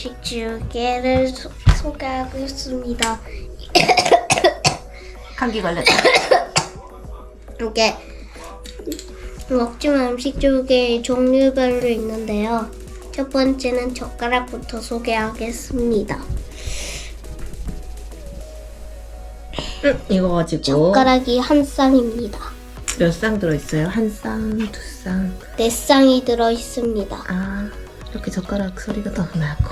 음식 지우개를 소, 소개하고 있습니다. 감기 걸렸다. 이게 먹지마 음식 지우개 종류별로 있는데요. 첫 번째는 젓가락부터 소개하겠습니다. 이거 가지고 젓가락이 한 쌍입니다. 몇 쌍 들어있어요? 한 쌍, 두 쌍. 네 쌍이 들어 있습니다. 아, 이렇게 젓가락 소리가 너무 나고.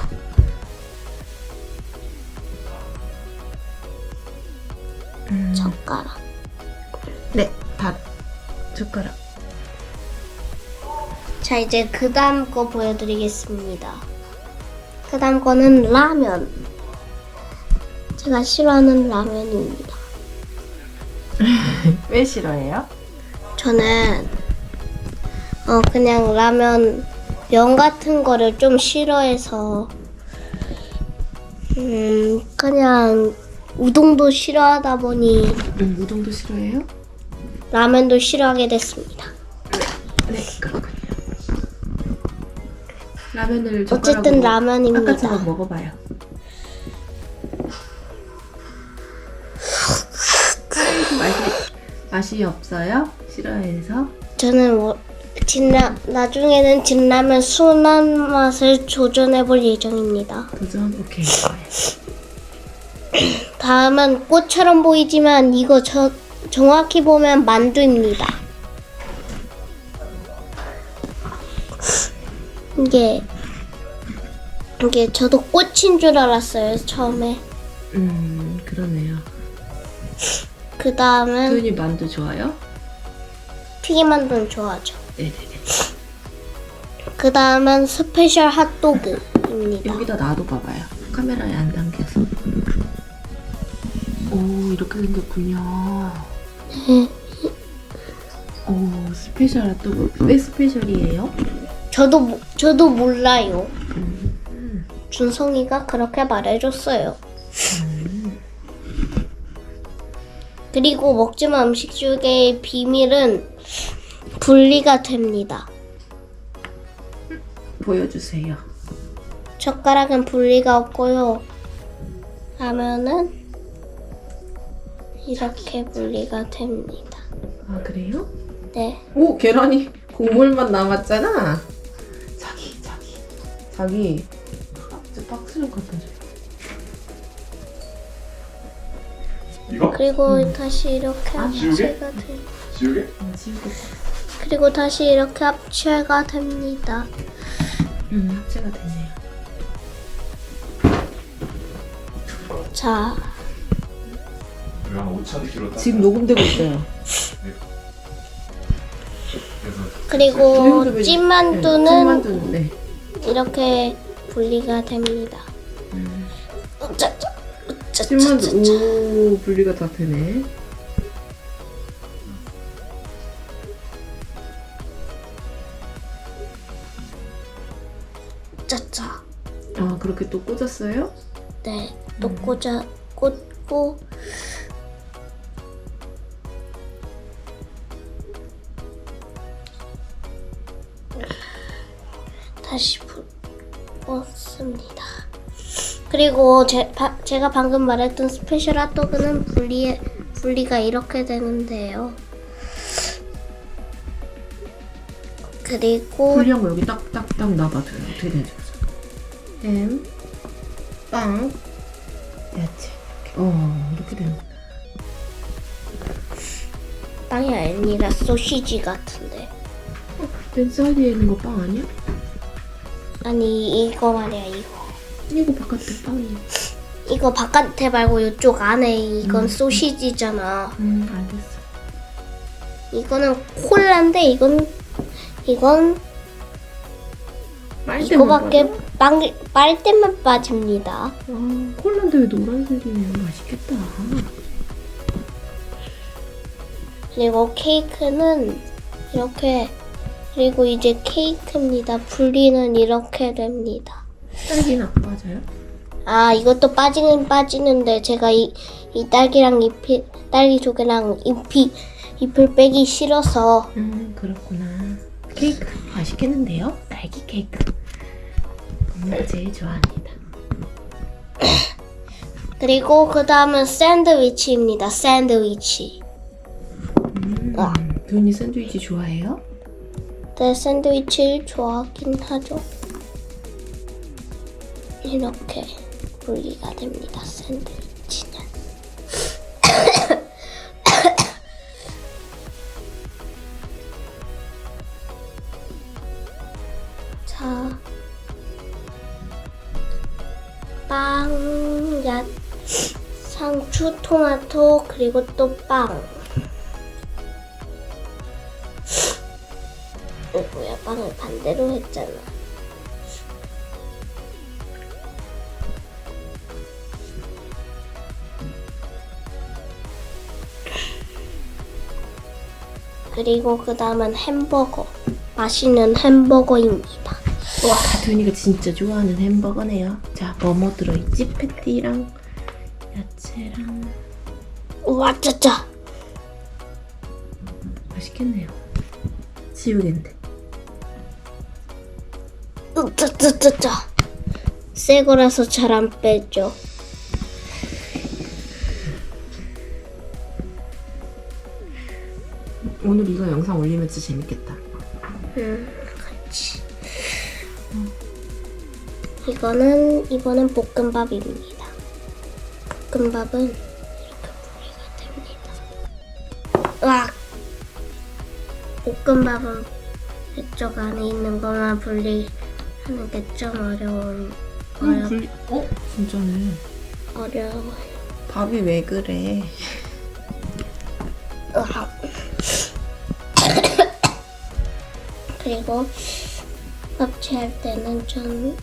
음, 젓가락. 네, 밥. 젓가락. 자 이제 그 다음 거 보여드리겠습니다. 그 다음 거는 라면. 제가 싫어하는 라면입니다. 왜 싫어해요? 저는 어 그냥 라면 면 같은 거를 좀 싫어해서 음 그냥 우동도 싫어하다 보니 음, 우동도 싫어해요? 라면도 싫어하게 됐습니다. 네, 그렇군요. 라면을 어쨌든 젓가락으로 라면입니다. 아까처럼 뭐 먹어봐요. 맛이 맛이 없어요? 싫어해서? 저는 뭐 진라 나중에는 진라면 순한 맛을 조전해 볼 예정입니다. 도전 오케이. 다음은 꽃처럼 보이지만 이거 저 정확히 보면 만두입니다. 이게 이게 저도 꽃인 줄 알았어요 처음에. 음 그러네요. 그 다음은 도윤이 만두 좋아요? 튀김 만두는 좋아하죠. 그 다음은 스페셜 핫도그입니다. 여기다 놔둬 봐봐요. 카메라에 안 담겨서. 오 이렇게 생겼군요. 네. 오 스페셜 핫도그 왜 스페셜이에요? 저도 모- 저도 몰라요. 음, 준성이가 그렇게 말해줬어요. 음. 그리고 먹지마 음식 중의 비밀은 분리가 됩니다. 보여주세요. 젓가락은 분리가 없고요. 라면은 이렇게 분리가 됩니다. 아 그래요? 네. 오 계란이 국물만 남았잖아. 자기 자기 자기 박스 박스 좀 갖다 줘. 이거? 그리고 다시 이렇게 지우개? 합체가 돼. 지우개? 아, 지우개. 그리고 다시 이렇게 합체가 됩니다. 음 합체가 됐네요. 자, 이거 한 5천 킬로 딱. 지금 녹음되고 있어요. 그래서 그리고 찐만두는 찐만두는 네. 이렇게 분리가 됩니다. 음. 찐만두 오 분리가 다 되네. 그렇게 또 꽂았어요? 네, 또 꽂아 꽂고 다시 붓습니다. 그리고 제, 바, 제가 방금 말했던 스페셜 핫도그는 분리 분리가 이렇게 되는데요. 그리고 분리한 거 여기 딱딱딱 놔봐줘요. 어떻게 되죠? 햄, 빵, 야채. 이렇게. 어 이렇게 되는 거. 빵이 아니라 소시지 같은데. 맨 사이드에 있는 거 빵 아니야? 아니 이거 말이야 이거. 이거 바깥에 빵이야. 이거 바깥에 말고 이쪽 안에 이건 소시지잖아. 음 알겠어. 이거는 콜라인데 이건 이건 빨대만 이거밖에 빠져? 빵 빨대만 빠집니다. 아 콜라인데 왜 노란색이냐? 맛있겠다. 그리고 케이크는 이렇게 그리고 이제 케이크입니다. 분리는 이렇게 됩니다. 딸기는 안 빠져요? 아 이것도 빠지긴 빠지는데 제가 이, 이 딸기랑 잎이 딸기 조개랑 잎이 잎을 빼기 싫어서 음 그렇구나. 케이크 맛있겠는데요? 딸기 케이크. 엄마가 제일 좋아합니다. 그리고 그 다음은 샌드위치입니다. 샌드위치. 와. 도윤이 샌드위치 좋아해요? 네, 샌드위치 좋아하긴 하죠. 이렇게 분리가 됩니다. 샌드위치 토마토, 그리고 또 빵. 어, 뭐야 빵을 반대로 했잖아. 그리고 그 다음은 햄버거. 맛있는 햄버거입니다. 와, 도윤이가 진짜 좋아하는 햄버거네요. 자, 뭐뭐 들어있지? 패티랑 야채랑 우와, 짜짜. 맛있겠네요. 지우개인데. 으짜짜짜짜. 새 거라서 잘 안 빼죠. 오늘 이거 영상 올리면 진짜 재밌겠다. 음, 같이. 이거는 이거는 볶음밥입니다. 볶음밥은 이렇게 분리가 됩니다. 와, 볶음밥은 이쪽 안에 있는 것만 분리하는 게 좀 어려운 어려 분리... 어? 진짜네. 어려워요. 밥이 왜 그래? 으악. 그리고 합체할 때는 좀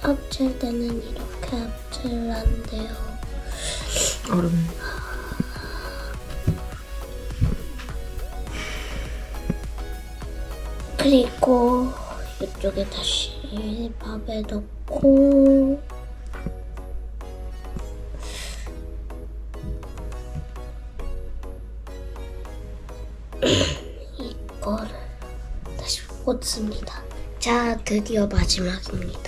합체할 때는 이렇게 한대요. 얼음. 그리고 이쪽에 다시 밥에 넣고 이거를 다시 꽂습니다. 자, 드디어 마지막입니다.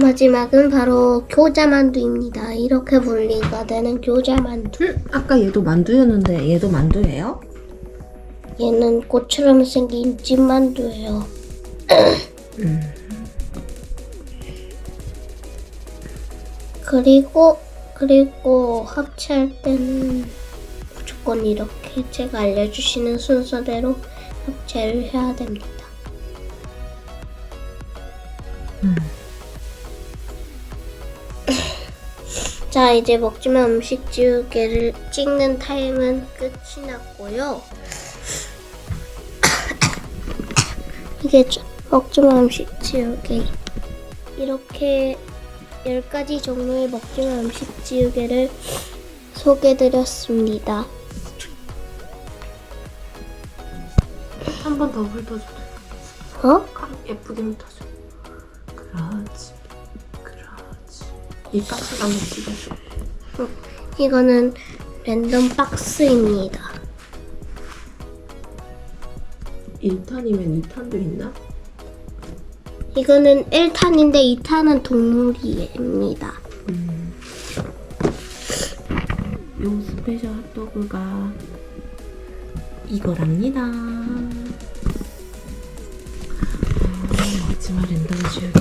마지막은 바로 교자만두입니다. 이렇게 분리가 되는 교자만두. 음, 아까 얘도 만두였는데 얘도 만두예요? 얘는 꽃처럼 생긴 찐만두예요. 그리고 그리고 합체할 때는 무조건 이렇게 제가 알려주시는 순서대로 합체를 해야 됩니다. 자 이제 먹지마 음식 지우개를 찍는 타임은 끝이 났고요. 이게 저- 먹지마 음식 지우개 이렇게 10가지 종류의 먹지마 음식 지우개를 소개드렸습니다. 한 번 더 훑어줘. 어? 예쁘게 훑어줘. 그렇지. 이 박스가 한번 찍어줘. 이거는 랜덤 박스입니다. 1탄이면 2탄도 있나? 이거는 1탄인데 2탄은 동물입니다. 음. 스페셜 핫도그가 이거랍니다. 아, 마지막 랜덤 줄.